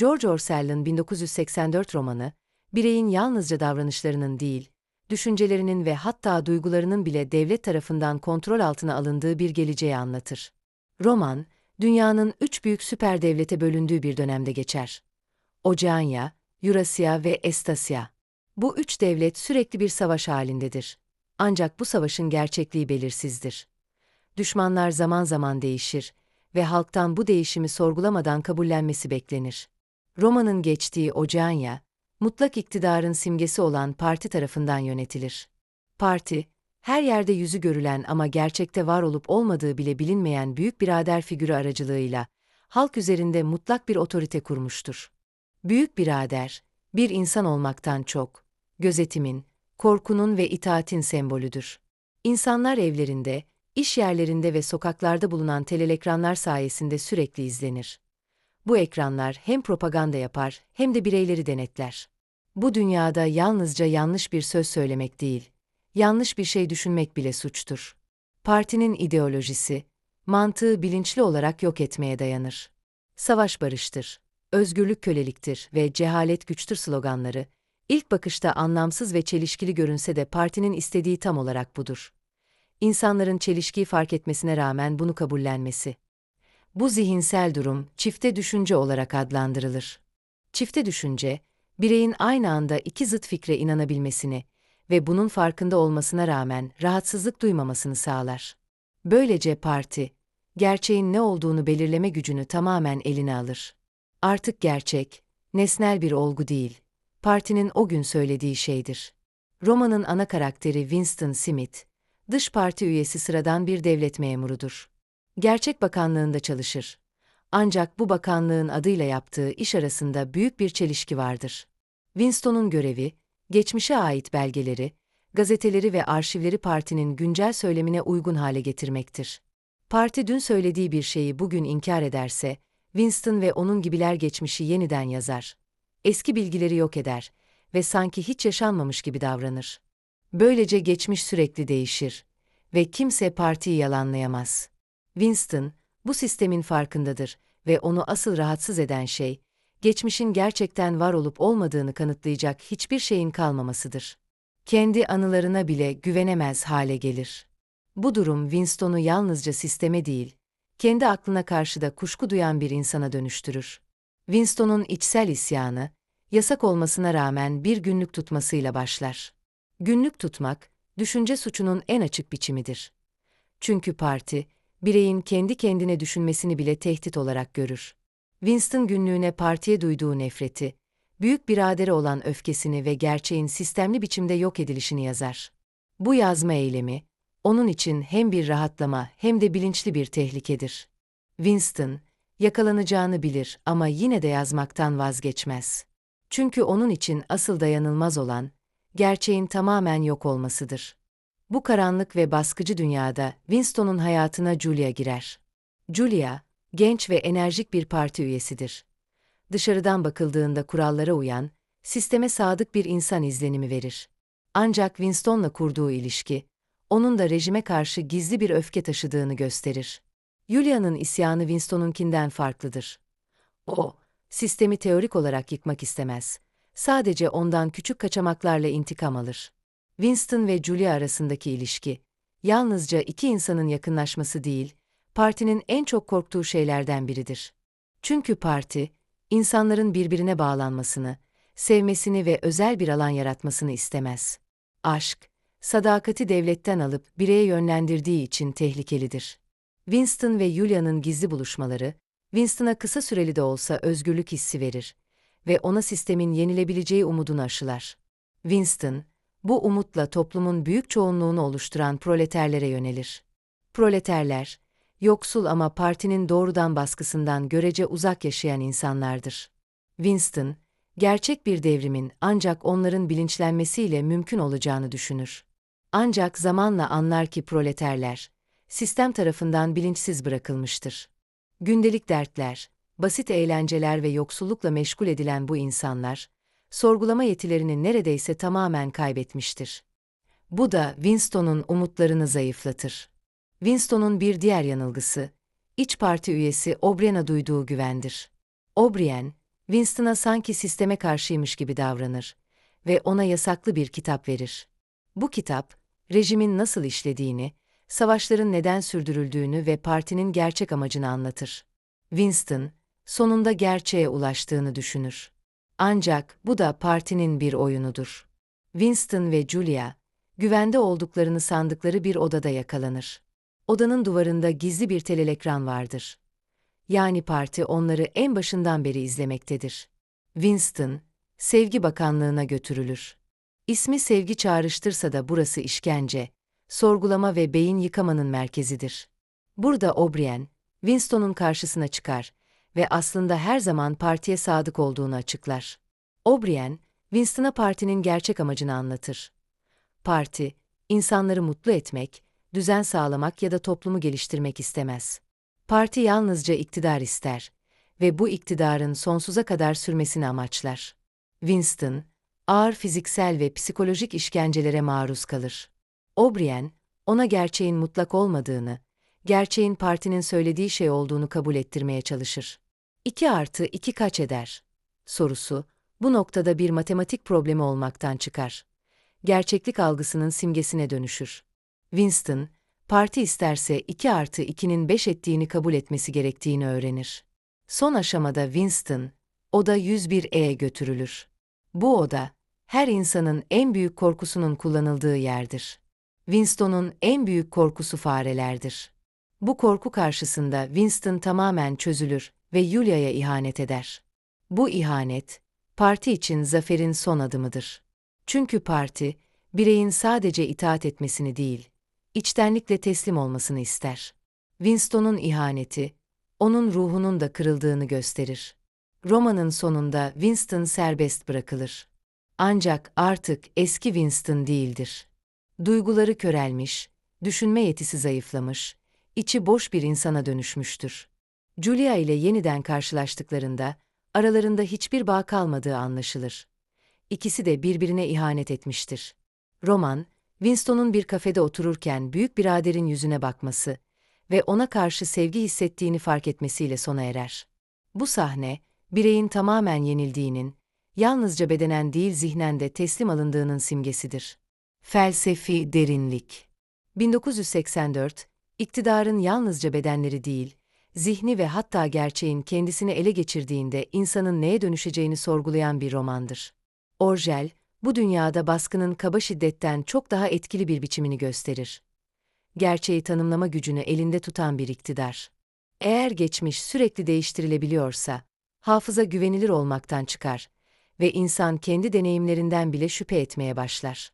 George Orwell'ın 1984 romanı, bireyin yalnızca davranışlarının değil, düşüncelerinin ve hatta duygularının bile devlet tarafından kontrol altına alındığı bir geleceği anlatır. Roman, dünyanın üç büyük süper devlete bölündüğü bir dönemde geçer. Oceania, Eurasya ve Estasya. Bu üç devlet sürekli bir savaş halindedir. Ancak bu savaşın gerçekliği belirsizdir. Düşmanlar zaman zaman değişir ve halktan bu değişimi sorgulamadan kabullenmesi beklenir. Roma'nın geçtiği Oceania, mutlak iktidarın simgesi olan parti tarafından yönetilir. Parti, her yerde yüzü görülen ama gerçekte var olup olmadığı bile bilinmeyen büyük birader figürü aracılığıyla halk üzerinde mutlak bir otorite kurmuştur. Büyük birader, bir insan olmaktan çok, gözetimin, korkunun ve itaatin sembolüdür. İnsanlar evlerinde, iş yerlerinde ve sokaklarda bulunan telelekranlar sayesinde sürekli izlenir. Bu ekranlar hem propaganda yapar hem de bireyleri denetler. Bu dünyada yalnızca yanlış bir söz söylemek değil, yanlış bir şey düşünmek bile suçtur. Partinin ideolojisi, mantığı bilinçli olarak yok etmeye dayanır. Savaş barıştır, özgürlük köleliktir ve cehalet güçtür sloganları, ilk bakışta anlamsız ve çelişkili görünse de partinin istediği tam olarak budur. İnsanların çelişkiyi fark etmesine rağmen bunu kabullenmesi. Bu zihinsel durum çifte düşünce olarak adlandırılır. Çifte düşünce, bireyin aynı anda iki zıt fikre inanabilmesini ve bunun farkında olmasına rağmen rahatsızlık duymamasını sağlar. Böylece parti, gerçeğin ne olduğunu belirleme gücünü tamamen eline alır. Artık gerçek, nesnel bir olgu değil, partinin o gün söylediği şeydir. Romanın ana karakteri Winston Smith, dış parti üyesi sıradan bir devlet memurudur. Gerçek bakanlığında çalışır. Ancak bu bakanlığın adıyla yaptığı iş arasında büyük bir çelişki vardır. Winston'un görevi, geçmişe ait belgeleri, gazeteleri ve arşivleri partinin güncel söylemine uygun hale getirmektir. Parti dün söylediği bir şeyi bugün inkar ederse, Winston ve onun gibiler geçmişi yeniden yazar. Eski bilgileri yok eder ve sanki hiç yaşanmamış gibi davranır. Böylece geçmiş sürekli değişir ve kimse partiyi yalanlayamaz. Winston, bu sistemin farkındadır ve onu asıl rahatsız eden şey, geçmişin gerçekten var olup olmadığını kanıtlayacak hiçbir şeyin kalmamasıdır. Kendi anılarına bile güvenemez hale gelir. Bu durum Winston'u yalnızca sisteme değil, kendi aklına karşı da kuşku duyan bir insana dönüştürür. Winston'un içsel isyanı, yasak olmasına rağmen bir günlük tutmasıyla başlar. Günlük tutmak, düşünce suçunun en açık biçimidir. Çünkü parti, bireyin kendi kendine düşünmesini bile tehdit olarak görür. Winston günlüğüne partiye duyduğu nefreti, büyük biradere olan öfkesini ve gerçeğin sistemli biçimde yok edilişini yazar. Bu yazma eylemi, onun için hem bir rahatlama hem de bilinçli bir tehlikedir. Winston, yakalanacağını bilir ama yine de yazmaktan vazgeçmez. Çünkü onun için asıl dayanılmaz olan, gerçeğin tamamen yok olmasıdır. Bu karanlık ve baskıcı dünyada Winston'un hayatına Julia girer. Julia, genç ve enerjik bir parti üyesidir. Dışarıdan bakıldığında kurallara uyan, sisteme sadık bir insan izlenimi verir. Ancak Winston'la kurduğu ilişki, onun da rejime karşı gizli bir öfke taşıdığını gösterir. Julia'nın isyanı Winston'unkinden farklıdır. O, sistemi teorik olarak yıkmak istemez. Sadece ondan küçük kaçamaklarla intikam alır. Winston ve Julia arasındaki ilişki, yalnızca iki insanın yakınlaşması değil, partinin en çok korktuğu şeylerden biridir. Çünkü parti, insanların birbirine bağlanmasını, sevmesini ve özel bir alan yaratmasını istemez. Aşk, sadakati devletten alıp bireye yönlendirdiği için tehlikelidir. Winston ve Julia'nın gizli buluşmaları, Winston'a kısa süreli de olsa özgürlük hissi verir ve ona sistemin yenilebileceği umudunu aşılar. Winston, bu umutla toplumun büyük çoğunluğunu oluşturan proleterlere yönelir. Proleterler, yoksul ama partinin doğrudan baskısından görece uzak yaşayan insanlardır. Winston, gerçek bir devrimin ancak onların bilinçlenmesiyle mümkün olacağını düşünür. Ancak zamanla anlar ki proleterler, sistem tarafından bilinçsiz bırakılmıştır. Gündelik dertler, basit eğlenceler ve yoksullukla meşgul edilen bu insanlar, sorgulama yetilerini neredeyse tamamen kaybetmiştir. Bu da Winston'un umutlarını zayıflatır. Winston'un bir diğer yanılgısı, iç parti üyesi O'Brien'a duyduğu güvendir. O'Brien, Winston'a sanki sisteme karşıymış gibi davranır ve ona yasaklı bir kitap verir. Bu kitap, rejimin nasıl işlediğini, savaşların neden sürdürüldüğünü ve partinin gerçek amacını anlatır. Winston, sonunda gerçeğe ulaştığını düşünür. Ancak bu da partinin bir oyunudur. Winston ve Julia, güvende olduklarını sandıkları bir odada yakalanır. Odanın duvarında gizli bir telelekran vardır. Yani parti onları en başından beri izlemektedir. Winston, Sevgi Bakanlığına götürülür. İsmi sevgi çağrıştırsa da burası işkence, sorgulama ve beyin yıkamanın merkezidir. Burada O'Brien, Winston'un karşısına çıkar ve aslında her zaman partiye sadık olduğunu açıklar. O'Brien, Winston'a partinin gerçek amacını anlatır. Parti, insanları mutlu etmek, düzen sağlamak ya da toplumu geliştirmek istemez. Parti yalnızca iktidar ister ve bu iktidarın sonsuza kadar sürmesini amaçlar. Winston, ağır fiziksel ve psikolojik işkencelere maruz kalır. O'Brien, ona gerçeğin mutlak olmadığını, gerçeğin partinin söylediği şey olduğunu kabul ettirmeye çalışır. 2 artı 2 kaç eder? Sorusu, bu noktada bir matematik problemi olmaktan çıkar. Gerçeklik algısının simgesine dönüşür. Winston, parti isterse 2 artı 2'nin 5 ettiğini kabul etmesi gerektiğini öğrenir. Son aşamada Winston, oda 101'e götürülür. Bu oda, her insanın en büyük korkusunun kullanıldığı yerdir. Winston'un en büyük korkusu farelerdir. Bu korku karşısında Winston tamamen çözülür ve Julia'ya ihanet eder. Bu ihanet, parti için zaferin son adımıdır. Çünkü parti, bireyin sadece itaat etmesini değil, içtenlikle teslim olmasını ister. Winston'un ihaneti, onun ruhunun da kırıldığını gösterir. Romanın sonunda Winston serbest bırakılır. Ancak artık eski Winston değildir. Duyguları körelmiş, düşünme yetisi zayıflamış, içi boş bir insana dönüşmüştür. Julia ile yeniden karşılaştıklarında, aralarında hiçbir bağ kalmadığı anlaşılır. İkisi de birbirine ihanet etmiştir. Roman, Winston'un bir kafede otururken büyük biraderin yüzüne bakması ve ona karşı sevgi hissettiğini fark etmesiyle sona erer. Bu sahne, bireyin tamamen yenildiğinin, yalnızca bedenen değil zihnen de teslim alındığının simgesidir. Felsefi derinlik 1984, iktidarın yalnızca bedenleri değil, zihni ve hatta gerçeğin kendisini ele geçirdiğinde insanın neye dönüşeceğini sorgulayan bir romandır. Orgel, bu dünyada baskının kaba şiddetten çok daha etkili bir biçimini gösterir. Gerçeği tanımlama gücünü elinde tutan bir iktidar. Eğer geçmiş sürekli değiştirilebiliyorsa, hafıza güvenilir olmaktan çıkar ve insan kendi deneyimlerinden bile şüphe etmeye başlar.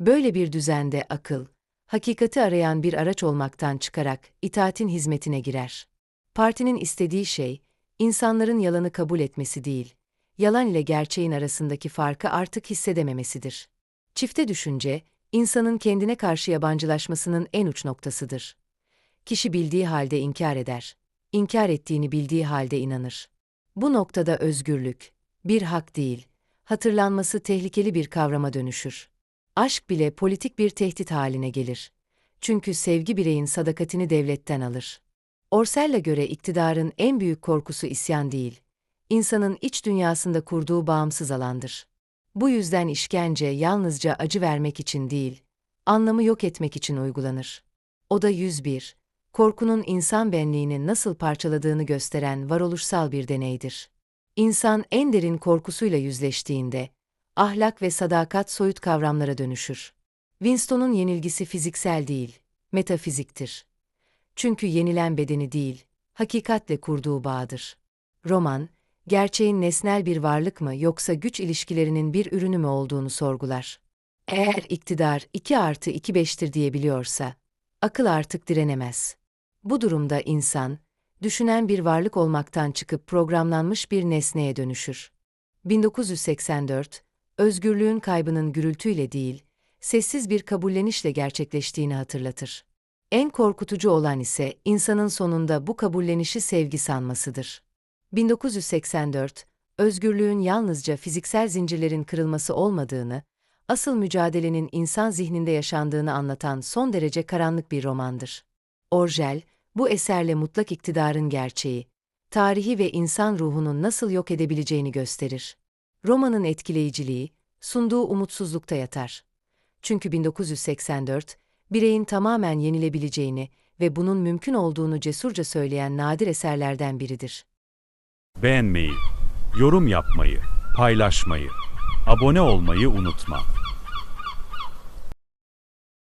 Böyle bir düzende akıl, hakikati arayan bir araç olmaktan çıkarak itaatin hizmetine girer. Partinin istediği şey, insanların yalanı kabul etmesi değil, yalan ile gerçeğin arasındaki farkı artık hissedememesidir. Çifte düşünce, insanın kendine karşı yabancılaşmasının en uç noktasıdır. Kişi bildiği halde inkar eder, inkar ettiğini bildiği halde inanır. Bu noktada özgürlük, bir hak değil, hatırlanması tehlikeli bir kavrama dönüşür. Aşk bile politik bir tehdit haline gelir. Çünkü sevgi bireyin sadakatini devletten alır. Orsel'le göre iktidarın en büyük korkusu isyan değil, insanın iç dünyasında kurduğu bağımsız alandır. Bu yüzden işkence yalnızca acı vermek için değil, anlamı yok etmek için uygulanır. O da 101, korkunun insan benliğini nasıl parçaladığını gösteren varoluşsal bir deneydir. İnsan en derin korkusuyla yüzleştiğinde, ahlak ve sadakat soyut kavramlara dönüşür. Winston'un yenilgisi fiziksel değil, metafiziktir. Çünkü yenilen bedeni değil, hakikatle kurduğu bağdır. Roman, gerçeğin nesnel bir varlık mı yoksa güç ilişkilerinin bir ürünü mü olduğunu sorgular. Eğer iktidar 2 artı 2 beştir diyebiliyorsa, akıl artık direnemez. Bu durumda insan, düşünen bir varlık olmaktan çıkıp programlanmış bir nesneye dönüşür. 1984, özgürlüğün kaybının gürültüyle değil, sessiz bir kabullenişle gerçekleştiğini hatırlatır. En korkutucu olan ise insanın sonunda bu kabullenişi sevgi sanmasıdır. 1984, özgürlüğün yalnızca fiziksel zincirlerin kırılması olmadığını, asıl mücadelenin insan zihninde yaşandığını anlatan son derece karanlık bir romandır. Orgel, bu eserle mutlak iktidarın gerçeği, tarihi ve insan ruhunun nasıl yok edebileceğini gösterir. Romanın etkileyiciliği, sunduğu umutsuzlukta yatar. Çünkü 1984, bireyin tamamen yenilebileceğini ve bunun mümkün olduğunu cesurca söyleyen nadir eserlerden biridir. Beğenmeyi, yorum yapmayı, paylaşmayı, abone olmayı unutma.